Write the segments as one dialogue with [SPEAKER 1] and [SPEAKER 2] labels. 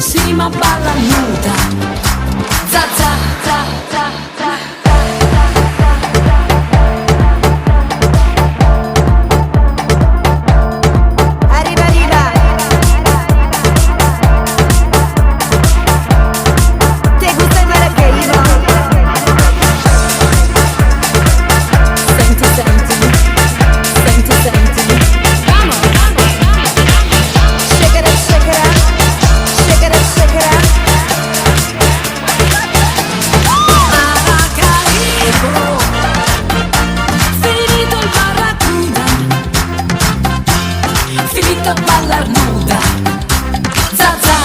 [SPEAKER 1] Сима бала нуда. Ца-ца-ца-ца. a ballar nuda. Zazà,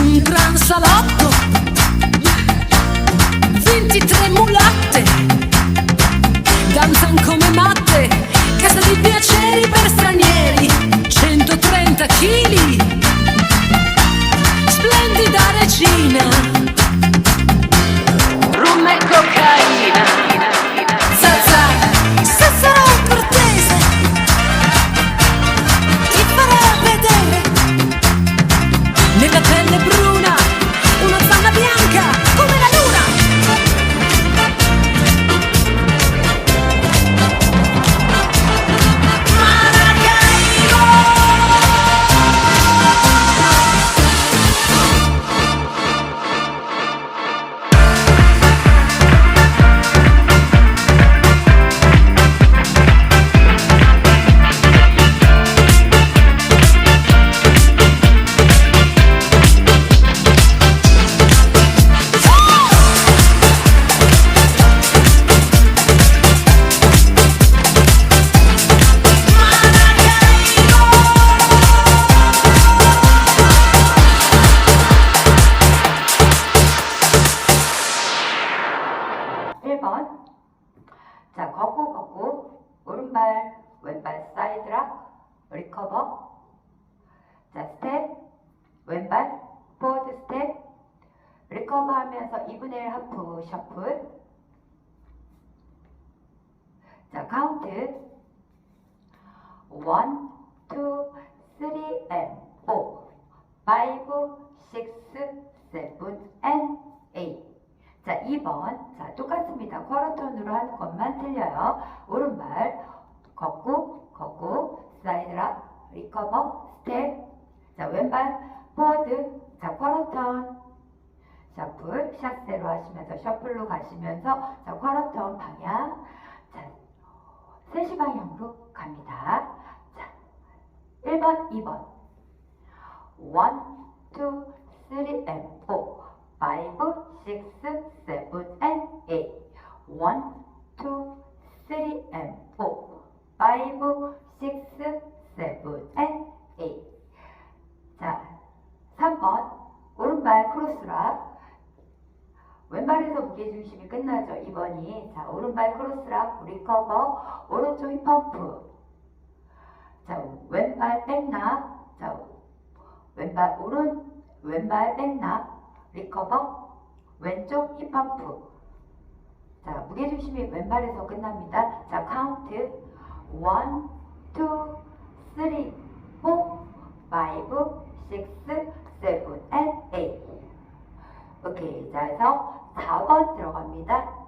[SPEAKER 1] un gran salotto. 23 mulatte. Danzan come matte. Casa di piaceri per stranieri. 130 kg
[SPEAKER 2] Splendida regina. 자, 걷고 걷고. 오른발 왼발 사이드락 리커버. 자, 스텝. 왼발 포워드 스텝 리커버 하면서 2분의 1 하프 셔플. 자, 카운트 1, 2, 3 and 4 5, 6, 7 and 8 자, 2번. 자, 똑같습니다. 쿼러톤으로 하는 것만 틀려요. 오른발 걷고, 걷고, 사이드락, 리커버, 스텝. 자, 왼발 포워드. 자, 쿼러톤. 셔플, 샷세로 하시면서 셔플로 가시면서 자, 쿼러톤 방향. 자, 3시 방향으로 갑니다. 자, 1번, 2번. 1, 2, 3 and 4. 5, 6, 7 and 8. 1, 2, 3 and 4. 5, 6, 7 and 8. 자, 3번. 오른발 크로스락. 왼발에서 무게중심이 끝나죠. 2번이. 자, 오른발 리커버, 오른쪽 힙 펌프. 자, 왼발 백락. 자, 왼발 오른, 왼발 백락. 리커버, 왼쪽 힙 펌프. 자, 무게중심이 왼발에서 끝납니다. 자, 카운트. 1, 2, 3, 4, 5, 6, 7, and 8. 오케이. 자, 그래서 4번 들어갑니다.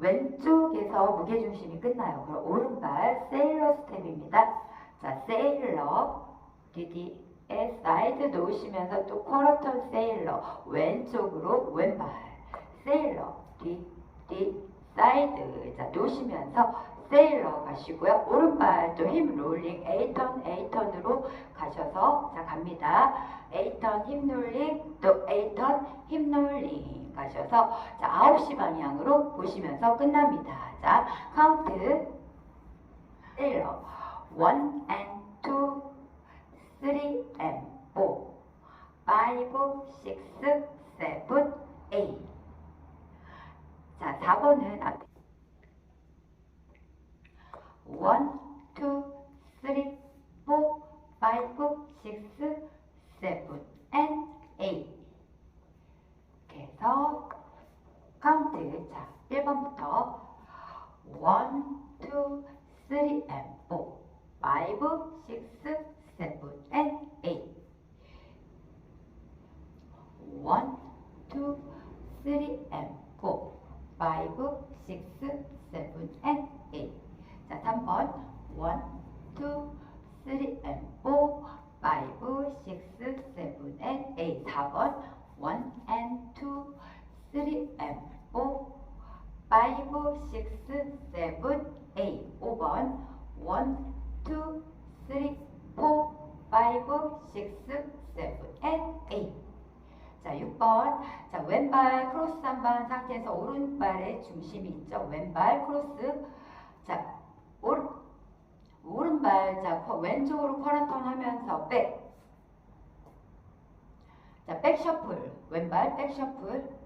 [SPEAKER 2] 왼쪽에서 무게중심이 끝나요. 그럼 오른발 세일러 스텝입니다. 자, 세일러. 뒤뒤에 사이드 놓으시면서 또 쿼러턴 세일러. 왼쪽으로 왼발. 세일러. 뒤, 뒤, 사이드. 자, 놓으시면서 세일러 가시고요. 오른발 또힙 롤링. A턴, A턴으로 가셔서 자, 갑니다. A턴 힙 롤링. 또 A턴 힙 롤링 가셔서 자, 9시 방향으로 보시면서 끝납니다. 자, 카운트. 세일러. 1 and 2 3 and 4, 5, 6, 7, 8. 자, 4번은 앞에 1, 2, 3, 4, 5, 6, 7, and 8. 이렇게 해서 카운트. 자, 1번부터 1, 2, 3, and 4, 5, 6, 7, and 8. 1, 2, 3, and 4, 5, 6, 7, and 8. 자, 3번. 1, 2, 3, and 4, 5, 6, 7, and 8. 4번. 1 and 2, 3 and 4, 5, 6, 7, 8. 5번. 1, 2, 3, 4, 5, 6, 7, and 8. 자, 6번. 자, 왼발 크로스 한번 상태에서 오른발에 중심이 있죠. 왼발 크로스. 자, 오른, 오른발, 자, 코- 왼쪽으로 쿼러턴 하면서 백. 자, 백 셔플. 왼발 백 셔플.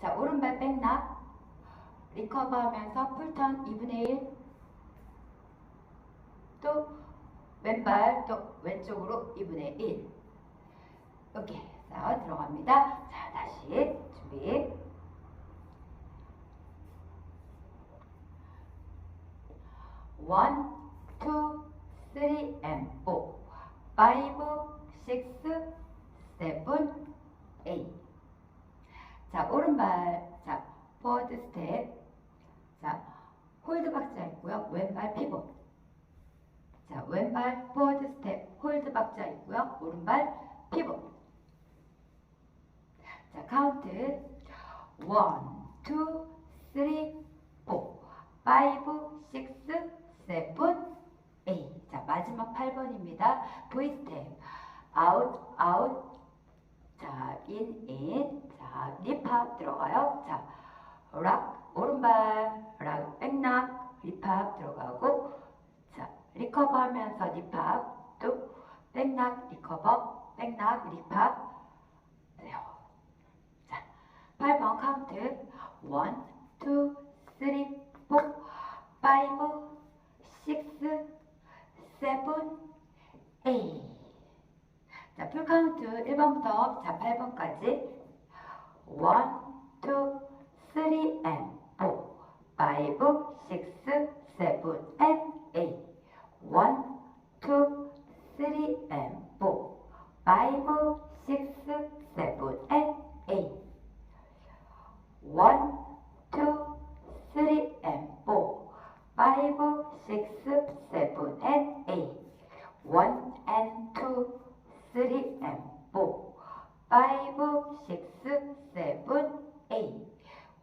[SPEAKER 2] 자, 오른발 백락. 리커버 하면서 풀턴 2분의 1. 또 왼발 또 왼쪽으로 2분의 1. 이렇게 해서 들어갑니다. 자, 다시 준비. 원, 투, 쓰리, 앤 포. 파이브, 식스, 세븐, 에잇. 자, 오른발, 자, 포워드 스텝. 자, 홀드 박자 있고요. 왼발 피봇. 자, 왼발 포워드 스텝, 홀드 박자 있고요. 오른발 피봇. 자, 카운트. 원, 투, 쓰리, 포, 파이브, 식스, 세븐, 에잇. 자, 마지막 8번입니다. V 스텝. 아웃, 아웃. 자, 인, 인. 자, 립합 들어가요. 자, 락, 오른발, 락, 백락, 립합 들어가고. 자, 리커버 하면서 립합. 또, 백락, 리커버, 백락. 돼요. 자, 8번 카운트. 1, 2, 3, 4, 5, 6, 7, 8. 자, 풀 카운트 1번부터 자, 8번까지 1, 2, 3, and 4, 5, 6, 7, and 8. 1, 2, 3, and 4,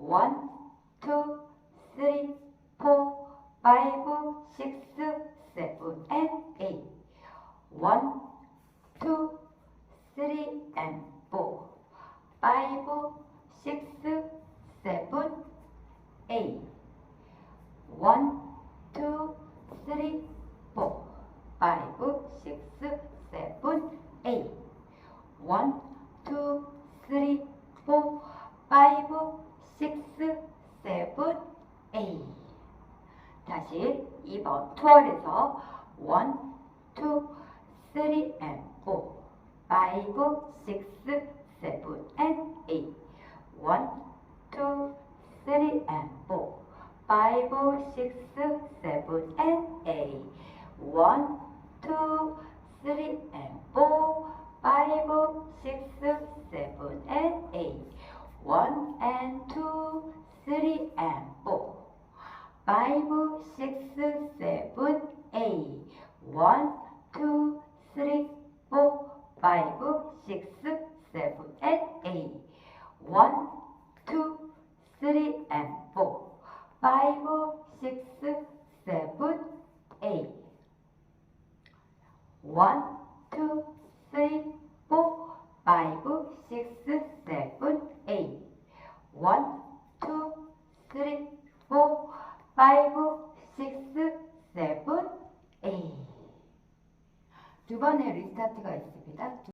[SPEAKER 2] 1, 2, 3, 4, 5, 6, 7, and 8. 1, 2, 3, and 4, 5, 6, 7, 8. 1, 2, 3, 4, 5, 6, 7, 8. 1, 2, 3, 4, 5, 6, 7, 8. 다시 2번 투어에서 1, 2, 3, and 4, 5, 6, 7, and 8. 1, 2, 3, and 4, 5, 6, 7, and 8. 1, 2, 3, and 4, 5, 6, 7, and 8. 1 and 2, 3, and five, six, seven, eight. One, two, three, four, five, six, seven, and eight. One, two, three, and four. Five, six, seven.